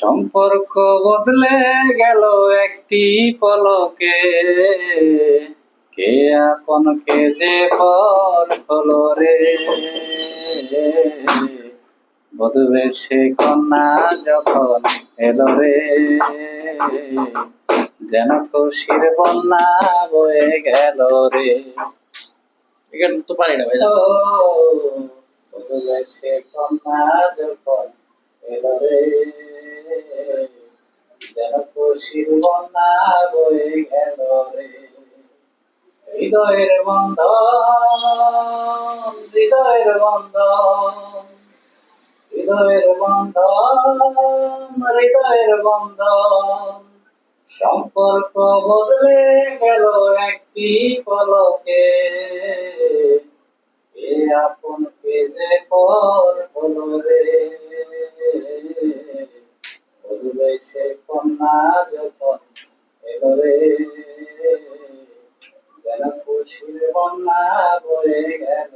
সম্পর্ক বদলে গেল একটি পলকে। কে আপন কে যে পর হলো রে? বধবে সে কন্যা যখন এলো রে যেন খুশির বন্যা বয়ে গেল রে। এখানে তো পারি না ভাই বধবে সে কন্যা যখন এলো রে। খুশির বন্যা বয়ে গেল রে হৃদয়ের বন্ধন হৃদয়ের বন্ধন হৃদয়ের বন্ধন হৃদয়ের বন্ধন। সম্পর্ক বদলে গেল একটি পলকে। এ আপন কে যে পর সে কন্যা যখন রে যেন খুশির বন্যা বয়ে গেল।